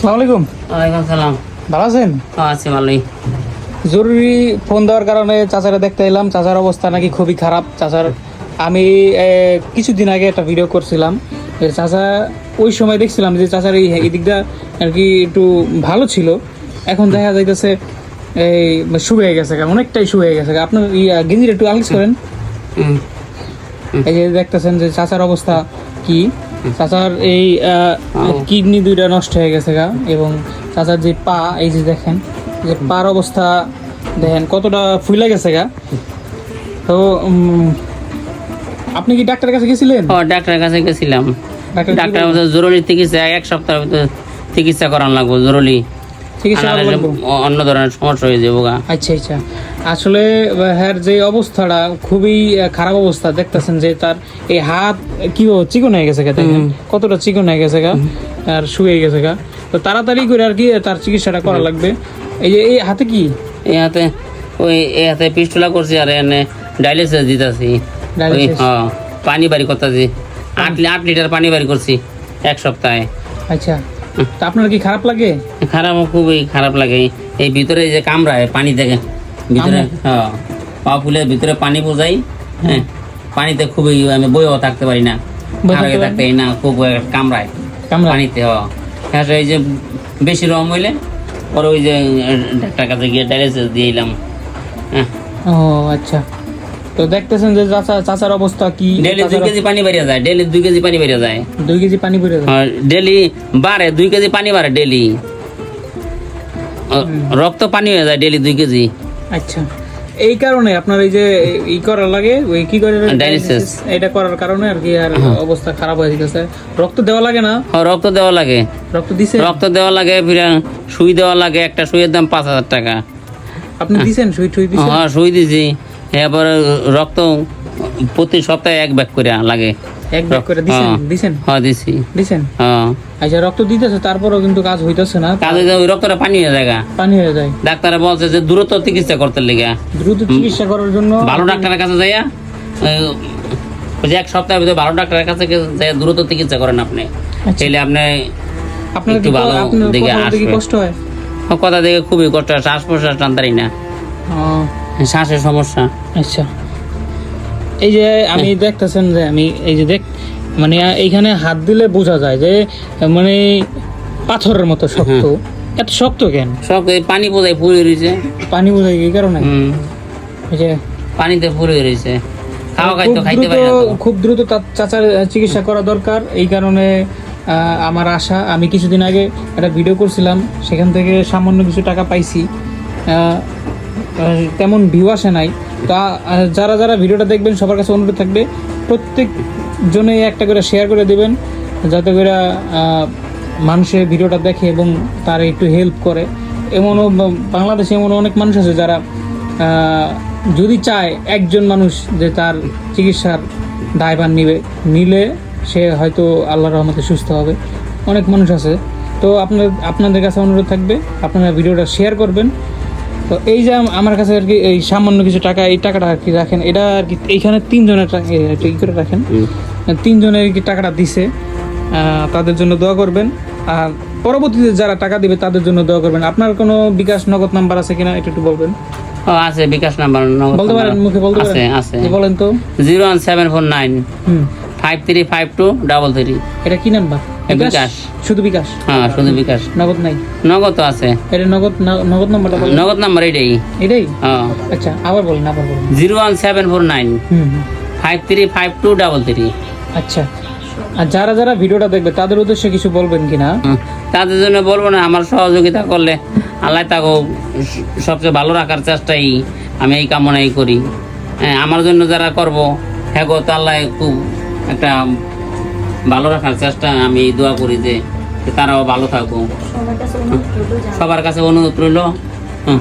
আসসালামু আলাইকুম। ওয়ালাইকুম সালাম ভালো আছেন? আছি ভালোই। জরুরি ফোন দেওয়ার কারণে চাচারা দেখতে এলাম। চাচার অবস্থা নাকি খুবই খারাপ। চাচার আমি কিছুদিন আগে একটা ভিডিও করছিলাম। চাচা ওই সময় দেখছিলাম যে চাচার এই এই দিকটা আর কি একটু ভালো ছিল। এখন দেখা যাইতেছে এই শুয়ে গেছে গা, অনেকটাই শুয়ে গেছে গা। আপনার ইয়া গেঞ্জিটা একটু আলিস করেন। এই যে দেখতেছেন যে চাচার অবস্থা কি? চাচার এই কিডনি দুইটা নষ্ট হয়ে গেছে গা এবং চাচার যে পা এই যে দেখেন যে পার অবস্থা দেখেন কতটা ফুলে গেছে গা। তো আপনি কি ডাক্তারের কাছে গেছিলেন? ও ডাক্তারের কাছে গেছিলাম। ডাক্তার জরুরি চিকিৎসা এক সপ্তাহের ভিতরে চিকিৎসা করান লাগবো জরুরি। অন্য ধরনের সমস্যা হয়ে যাব আচ্ছা আচ্ছা। আসলে হ্যার যে অবস্থাটা খুবই খারাপ অবস্থা। দেখতেছেন যে তার এই হাত কি চিকন হয়ে গেছে কতটা চিকন হয়ে গেছে গা আর শুয়ে গেছে গা। তো তাড়াতাড়ি করে আর কি তার চিকিৎসাটা করা লাগবে। এই যে এই হাতে কি? এই হাতে ওই এই হাতে পিস্টুলা করছি আর এনে ডায়ালিসিস দিতেছি। ওই হ্যাঁ পানি বাড়ি করতেছি। আট আট লিটার পানি বাড়ি করছি এক সপ্তাহে। আচ্ছা। তা আপনার কি খারাপ লাগে? খারাপ খুবই খারাপ লাগে। এই ভিতরে যে কামড়ায় পানি থেকে ভিতরে হ্যাঁ। পা ফুলে ভিতরে পানি বোঝাই হ্যাঁ। পানিতে খুবই আমি বইও থাকতে পারি না। থাকতে না খুব কামড়ায়। কামড়া পানিতে হ হ্যাঁ এই যে বেশি রম হইলে পরে ওই যে ডাক্তার কাছে গিয়ে ডায়ালিসিস দিয়ে এলাম হ্যাঁ। ও আচ্ছা। তো দেখতেছেন যে চাচা চাচার অবস্থা কি? ডেলি দুই কেজি পানি বেরিয়ে যায় ডেলি দুই কেজি পানি বেরিয়ে যায়। দুই কেজি পানি যায়? ডেলি বাড়ে দুই কেজি পানি বাড়ে ডেলি রক্ত পানি হয়ে যায় ডেলি দুই কেজি। আচ্ছা। এই কারণে আপনার এই যে ই করার লাগে ওই কি করে Dialysis. এটা করার কারণে আর কি আর অবস্থা খারাপ হয়ে গেছে রক্ত দেওয়া লাগে না? হ্যাঁ, রক্ত দেওয়া লাগে। রক্ত দিছে রক্ত দেওয়া লাগে ফিরে সুই দেওয়া লাগে একটা সুইয়ের দাম পাঁচ হাজার টাকা। আপনি দিছেন সুই? টুই দিছেন? হ্যাঁ সুই দিছি। এরপরে রক্ত প্রতি সপ্তাহে এক ব্যাগ করে লাগে। এক ব্যাগ করে দিছেন? হ্যাঁ। দিছেন? হ্যাঁ দিছি। দিছেন? হ্যাঁ। আচ্ছা রক্ত দিতেছে তারপরেও কিন্তু কাজ হইতেছে না। কাজে ওই রক্তটা পানি হয়ে যায় পানি হয়ে যায়। ডাক্তারে বলছে যে দূরত্ব চিকিৎসা করতে লেগে। দ্রুত চিকিৎসা করার জন্য ভালো ডাক্তারের কাছে যাইয়া যে এক সপ্তাহের ভিতরে ভালো ডাক্তারের কাছে যাই দ্রুত চিকিৎসা করেন আপনি। আচ্ছা। তাহলে আপনি আপনার একটু কি ভালো দিকে আসবে। কষ্ট হয়? কথা দেখে খুবই কষ্ট হয় শ্বাস প্রশ্বাস টানতারি না। শ্বাসের সমস্যা। আচ্ছা। এই যে আমি দেখতেছেন যে আমি এই যে দেখ মানে এইখানে হাত দিলে বোঝা যায় যে মানে পাথরের মতো শক্ত। এত শক্ত কেন? এই পানি বোঝাই ফুলে রয়েছে। পানি বোঝায় এই কারণে? যে পানিতে ফুলে রয়েছে। খাওয়া খুব খাইতে খাইতে দ্রুত পারি না তো। খুব দ্রুত তার চাচার চিকিৎসা করা দরকার। এই কারণে আমার আশা আমি কিছুদিন আগে একটা ভিডিও করছিলাম। সেখান থেকে সামান্য কিছু টাকা পাইছি। তেমন ভিউ আসে নাই। তা যারা যারা ভিডিওটা দেখবেন, সবার কাছে অনুরোধ থাকবে প্রত্যেক জনে একটা করে শেয়ার করে দেবেন, যাতে করে মানুষের ভিডিওটা দেখে এবং তার একটু হেল্প করে। এমনও, বাংলাদেশে এমন অনেক মানুষ আছে যারা যদি চায় একজন মানুষ যে তার চিকিৎসার দায়ভার নিবে, নিলে সে হয়তো আল্লাহর রহমতে সুস্থ হবে। অনেক মানুষ আছে। তো আপনার, আপনাদের কাছে অনুরোধ থাকবে, আপনারা ভিডিওটা শেয়ার করবেন। তো এই যে আমার কাছে আর কি এই সামান্য কিছু টাকা এই টাকাটা আর কি রাখেন। এটা আর কি এইখানে তিনজনের টাকা ই করে রাখেন। তিনজনের কি টাকাটা দিছে তাদের জন্য দোয়া করবেন। আর পরবর্তীতে যারা টাকা দিবে তাদের জন্য দোয়া করবেন। আপনার কোনো বিকাশ নগদ নাম্বার আছে কিনা এটা একটু বলবেন। ও আছে বিকাশ নাম্বার বলতে পারেন মুখে বলতে পারেন। আছে বলেন তো। Zero one seven four nine hmm. Five three five two double three. এটা কি নাম্বার? বিকাশ। শুধু বিকাশ? হ্যাঁ শুধু বিকাশ। নগদ নাই? নগদ তো আছে। এটা নগদ ন- নগদ নাম্বারটা বলেন নগদ নাম্বার এটাই। এটাই? হ্যাঁ। আচ্ছা আবার বলেন আবার বলেন। Zero one seven four nine. Hmm hmm. Five three five two double three. আচ্ছা। আর যারা যারা ভিডিওটা দেখবে তাদের উদ্দেশ্যে কিছু বলবেন কিনা? তাদের জন্য বলব না আমার সহযোগিতা করলে আল্লাহ তাকে সবচেয়ে ভালো রাখার চেষ্টাই আমি এই কামনাই করি। হ্যাঁ আমার জন্য যারা করব হ্যাঁ গো তো আল্লাহ খুব একটা ভালো রাখার চেষ্টা আমি দোয়া করি যে তারাও ভালো থাকুক। সবার কাছে অনুরোধ রইল হুম।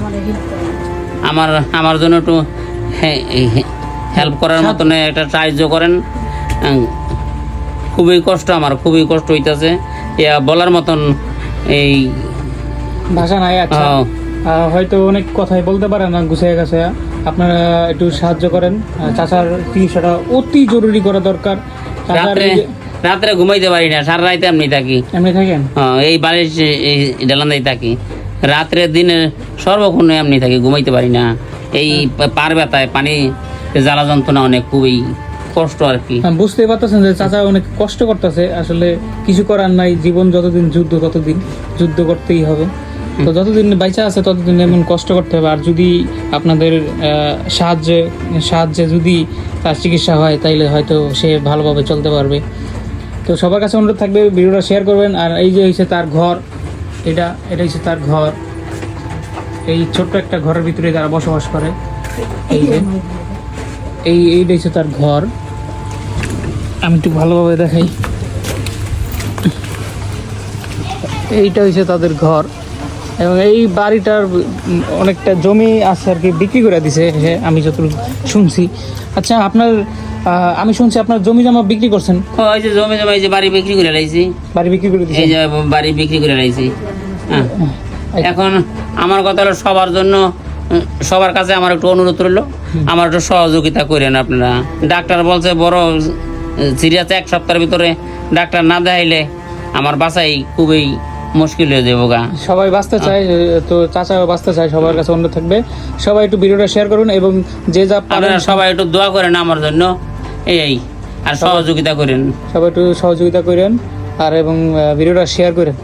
আমার আমার জন্য একটু হেল্প করার মতন একটা সাহায্য করেন। খুবই কষ্ট আমার খুবই কষ্ট হইতেছে। ইয়া বলার মতন এই ভাষা নাই আচ্ছা। হয়তো অনেক কথাই বলতে পারে না গুছিয়ে গেছে। আপনারা একটু সাহায্য করেন। চাচার চিকিৎসাটা অতি জরুরি করা দরকার। রাত্রে রাত্রে ঘুমাইতে পারি না সারা রাইতে এমনি থাকি। এমনি থাকেন হ্যাঁ, এই বালিশ এই ডালান্দাই থাকি। রাত্রে দিনে সর্বক্ষণ এমনি থাকি ঘুমাইতে পারি না। এই পার ব্যথায় পানি জ্বালা যন্ত্রণা অনেক খুবই কষ্ট আর কি। আহ, বুঝতেই পারতেছেন যে চাচা অনেক কষ্ট করতেছে। আসলে কিছু করার নাই জীবন যতদিন যুদ্ধ ততদিন যুদ্ধ করতেই হবে। তো যতদিন বাইচা আছে ততদিন এমন কষ্ট করতে হবে। আর যদি আপনাদের সাহায্যে সাহায্যে যদি তার চিকিৎসা হয় তাইলে হয়তো সে ভালোভাবে চলতে পারবে। তো সবার কাছে অনুরোধ থাকবে, ভিডিওটা শেয়ার করবেন। আর এই যে হচ্ছে তার ঘর, এটা এটা হচ্ছে তার ঘর। এই ছোট্ট একটা ঘরের ভিতরে তারা বসবাস করে, এই যে, এই, এইটা হচ্ছে তার ঘর। আমি একটু ভালোভাবে দেখাই। এইটা হচ্ছে তাদের ঘর। এবং এই বাড়িটার অনেকটা জমি আছে আর কি বিক্রি করে দিছে আমি যতটুকু শুনছি। আচ্ছা আপনার আমি শুনছি আপনার জমি জমা বিক্রি করছেন। ওই যে জমি জমা এই যে বাড়ি বিক্রি করে লাইছি। বাড়ি বিক্রি করে এই যে বাড়ি বিক্রি করে লাইছি। হ্যাঁ। এখন আমার কথা হলো সবার জন্য সবার কাছে আমার একটু অনুরোধ রইল। আমার একটু সহযোগিতা করেন আপনারা। ডাক্তার বলছে বড় সিরিয়াস এক সপ্তাহের ভিতরে ডাক্তার না দেখাইলে আমার বাসাই খুবই মুশকিল হয়ে যাব গা। সবাই বাঁচতে চায় তো চাচাও বাঁচতে চায় সবার কাছে অনুরোধ থাকবে। সবাই একটু ভিডিওটা শেয়ার করুন এবং যে যা পারেন আপনারা সবাই একটু দোয়া করেন আমার জন্য। এই আর সহযোগিতা করেন। সবাই একটু সহযোগিতা করেন আর এবং ভিডিওটা শেয়ার করেন।